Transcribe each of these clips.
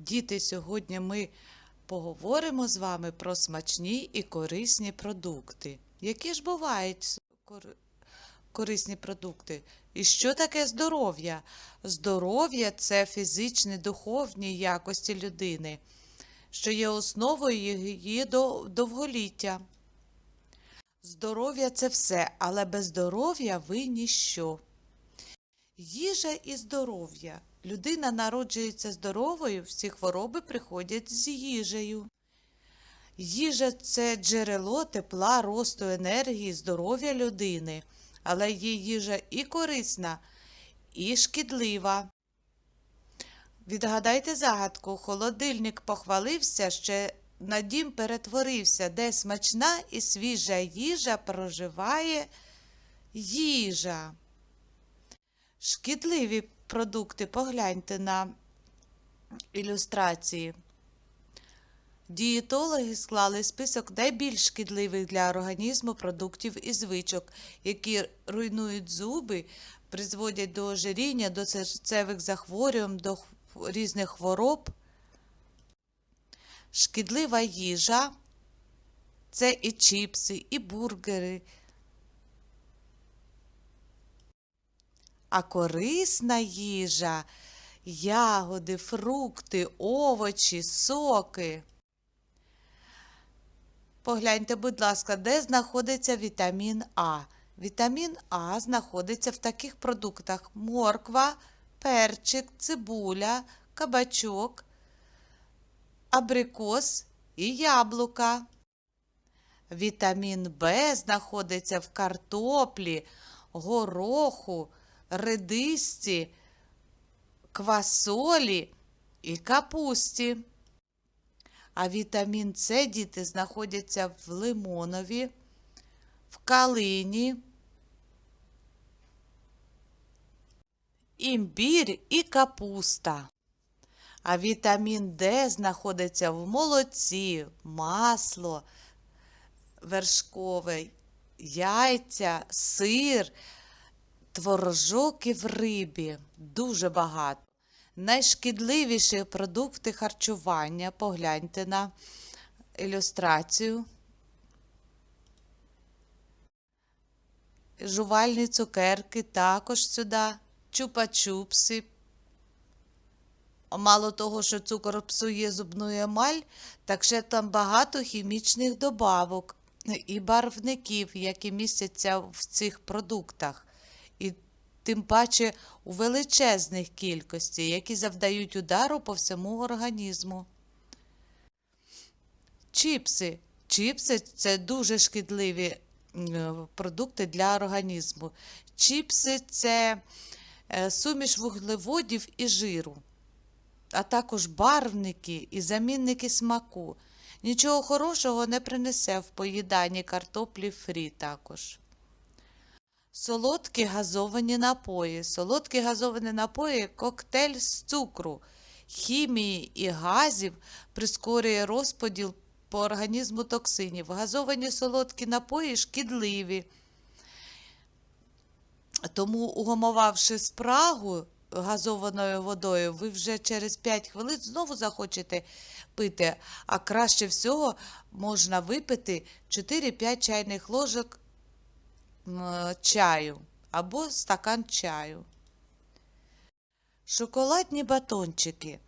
Діти, сьогодні ми поговоримо з вами про смачні і корисні продукти. Які ж бувають корисні продукти? І що таке здоров'я? Здоров'я це фізичні, духовні якості людини, що є основою її довголіття. Здоров'я це все, але без здоров'я ви ніщо. Їжа і здоров'я. Людина народжується здоровою, всі хвороби приходять з їжею. Їжа це джерело тепла, росту енергії, здоров'я людини, але є їжа і корисна, і шкідлива. Відгадайте загадку, холодильник похвалився, ще на дім перетворився, де смачна і свіжа їжа проживає їжа. Шкідливі продукти, погляньте на ілюстрації. Дієтологи склали список найбільш шкідливих для організму продуктів і звичок, які руйнують зуби, призводять до ожиріння, до серцевих захворювань, до різних хвороб. Шкідлива їжа це і чіпси, і бургери, А корисна їжа ягоди, фрукти, овочі, соки. Погляньте, будь ласка, де знаходиться вітамін А. Вітамін А знаходиться в таких продуктах: морква, перчик, цибуля, кабачок, абрикос і яблука. Вітамін Б знаходиться в картоплі, гороху, редисці, квасолі і капусті. А вітамін С, діти, знаходяться в лимонові, в калині, імбір і капуста. А вітамін Д знаходиться в молоці, масло вершкове, яйця, сир, творожок і в рибі. Дуже багато. Найшкідливіші продукти харчування. Погляньте на ілюстрацію. Жувальні цукерки також сюди, чупа-чупси. Мало того, що цукор псує зубну емаль, так ще там багато хімічних добавок і барвників, які містяться в цих продуктах. І тим паче у величезних кількості, які завдають удару по всьому організму. Чіпси. Чіпси це дуже шкідливі е, продукти для організму. Чіпси це е, суміш вуглеводів і жиру, а також барвники і замінники смаку. Нічого хорошого не принесе в поїданні картоплі фрі також. Солодкі газовані напої. Солодкі газовані напої коктейль з цукру, хімії і газів прискорює розподіл по організму токсинів. Газовані солодкі напої шкідливі. Тому, угомовавши спрагу газованою водою, ви вже через 5 хвилин знову захочете пити, а краще всього можна випити 4-5 чайних ложок чаю або стакан чаю. Шоколадні батончики.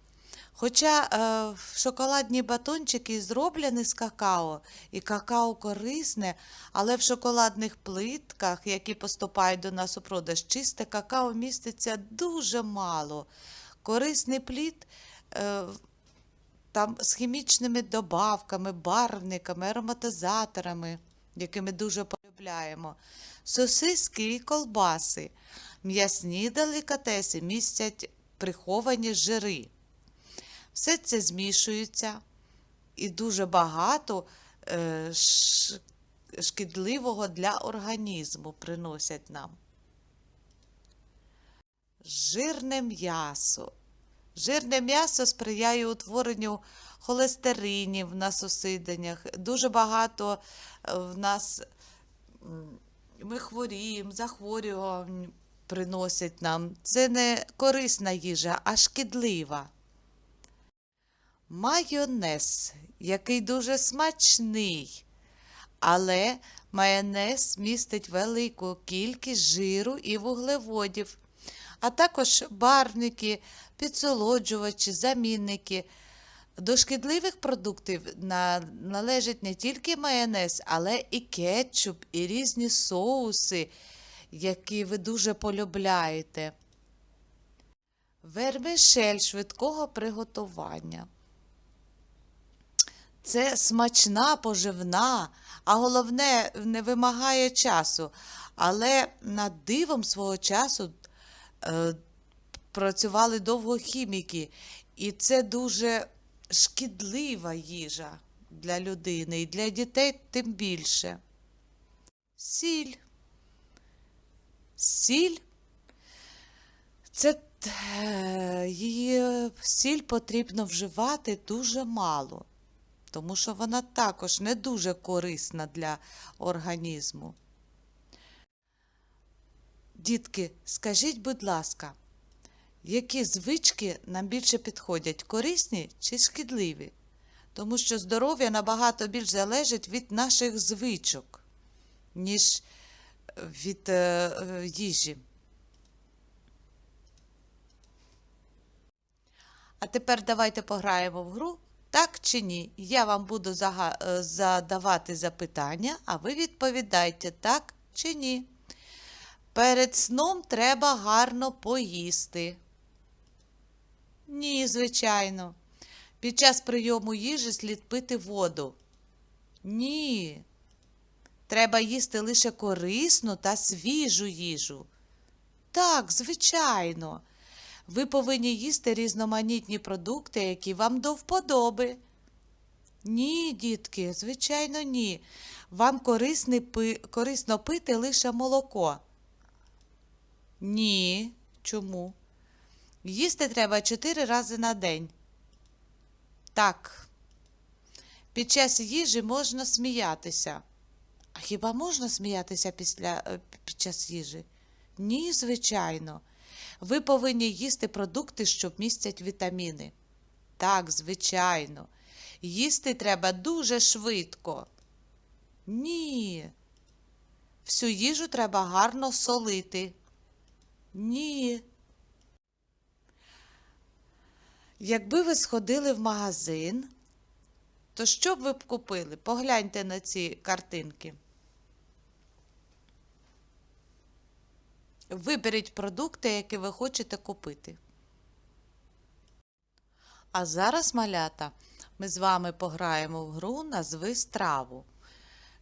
Хоча е, шоколадні батончики зроблені з какао, і какао корисне, але в шоколадних плитках, які поступають до нас у продаж, чисте какао міститься дуже мало. Корисний плід е, там з хімічними добавками, барвниками, ароматизаторами, які ми дуже полюбляємо. Сосиски і колбаси. М'ясні делікатеси містять приховані жири. Все це змішується і дуже багато е, шкідливого для організму приносять нам. Жирне м'ясо. Жирне м'ясо сприяє утворенню холестеринів на сусиденнях. Дуже багато е, в нас ми хворіємо, захворювань приносять нам. Це не корисна їжа, а шкідлива. Майонез, який дуже смачний. Але майонез містить велику кількість жиру і вуглеводів, а також барвники, підсолоджувачі, замінники. До шкідливих продуктів на- належать не тільки майонез, але і кетчуп, і різні соуси, які ви дуже полюбляєте. Вермишель швидкого приготування. Це смачна, поживна, а головне, не вимагає часу. Але над дивом свого часу працювали довго хіміки, і це дуже шкідлива їжа для людини і для дітей тим більше. Сіль. Сіль це е, її сіль потрібно вживати дуже мало, тому що вона також не дуже корисна для організму. Дітки, скажіть, будь ласка, які звички нам більше підходять, корисні чи шкідливі? Тому що здоров'я набагато більш залежить від наших звичок, ніж від е, е, їжі. А тепер давайте пограємо в гру, так чи ні. Я вам буду е, задавати запитання, а ви відповідайте так чи ні. Перед сном треба гарно поїсти. Ні, звичайно. Під час прийому їжі слід пити воду. Ні. Треба їсти лише корисну та свіжу їжу. Так, звичайно. Ви повинні їсти різноманітні продукти, які вам до вподоби. Ні, дітки, звичайно, ні. Вам корисно пити лише молоко. Ні. Чому? Їсти треба чотири рази на день. Так. Під час їжі можна сміятися. А хіба можна сміятися після, е, під час їжі? Ні, звичайно. Ви повинні їсти продукти, що містять вітаміни. Так, звичайно. Їсти треба дуже швидко. Ні. Всю їжу треба гарно солити. Ні. Якби ви сходили в магазин, то що б ви б купили? Погляньте на ці картинки. Виберіть продукти, які ви хочете купити. А зараз, малята, ми з вами пограємо в гру Назви страву.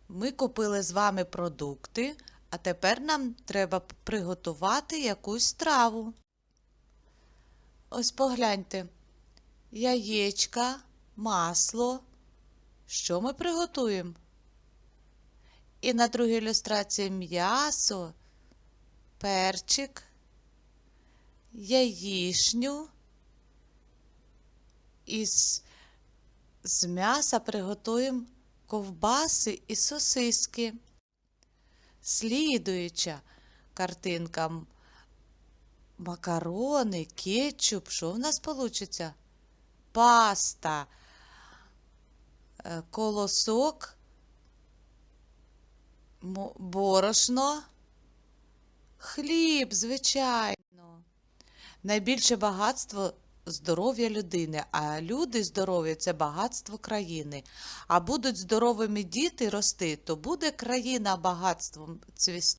Ми купили з вами продукти, а тепер нам треба приготувати якусь страву. Ось погляньте. Яєчка, масло. Що ми приготуємо? І на другій ілюстрації м'ясо, перчик, яєчню. Із з м'яса приготуємо ковбаси і сосиски. Слідуюча картинка макарони, кетчуп. Що в нас вийде? Паста, е, колосок, борошно, хліб, звичайно. Найбільше багатство здоров'я людини, а люди здорові це багатство країни. А будуть здоровими діти рости, то буде країна багатством цвісти.